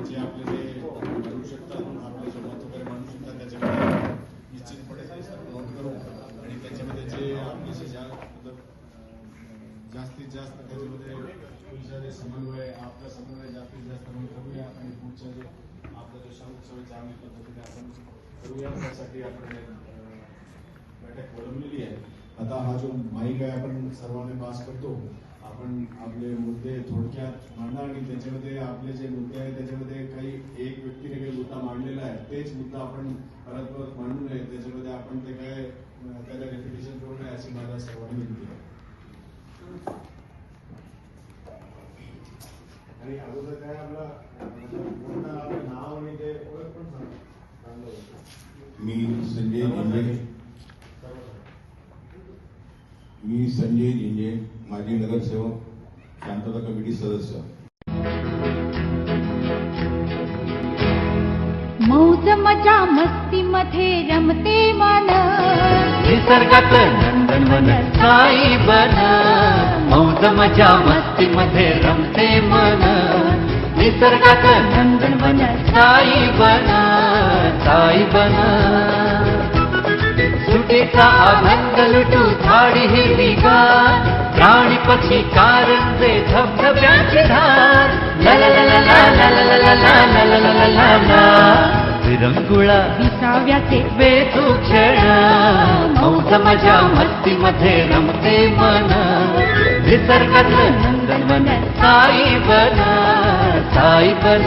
जे आपले करू शकतात आपले जे महत्वकरी माणूस शकतात त्याच्यामध्ये निश्चितपणे नोंद करू आणि त्याच्यामध्ये जे आपले जे ज्या जास्तीत जास्त त्याच्यामध्ये पुढचा जे समन्वय आपला समन्वय जास्तीत जास्त म्हणून करूया आणि पुढच्या जे आपला जो सण उत्सवाच्या आम्ही पद्धतीने आपण करूया त्यासाठी आपण आता हा जो माईक आहे आपण सर्वांनी पास करतो. आपण आपले मुद्दे थोडक्यात मांडा आणि त्याच्यामध्ये आपले जे मुद्दे आहेत त्याच्यामध्ये काही एक व्यक्तीने काही मुद्दा मांडलेला आहे तेच मुद्दा आपण परत परत मांडू नये. त्याच्यामध्ये आपण ते काय त्याला रेपिटेशन करू नये अशी माझ्या सर्वांनी विनंती आहे. आणि अगोदर काय आपला अं, पूर्ण आपलं नाव आणि ते ओळख पण सांग. मी संजय मी संजय झिंजे माजी नगरसेवक शांतता कमिटी सदस्य. मौज मजा मस्ती मध्ये रमते मन. निसर्गात नंदनवन साई बन. मौज मजा मस्ती मध्ये रमते मन. निसर्गात नंदनवन साई बन. साई बन. सुटीचा आनंद लुटू झाडी हिरवी गार प्राणी पक्षी कारंजे धबधब्याची धार ला ला ला ला ला ला ला ला ला ला ला ला ला विरंगुळा विसाव्याचे बेतू क्षण मौज मजा मस्ती मध्ये रमते मन निसर्गात नंदनवन साई बन साई बन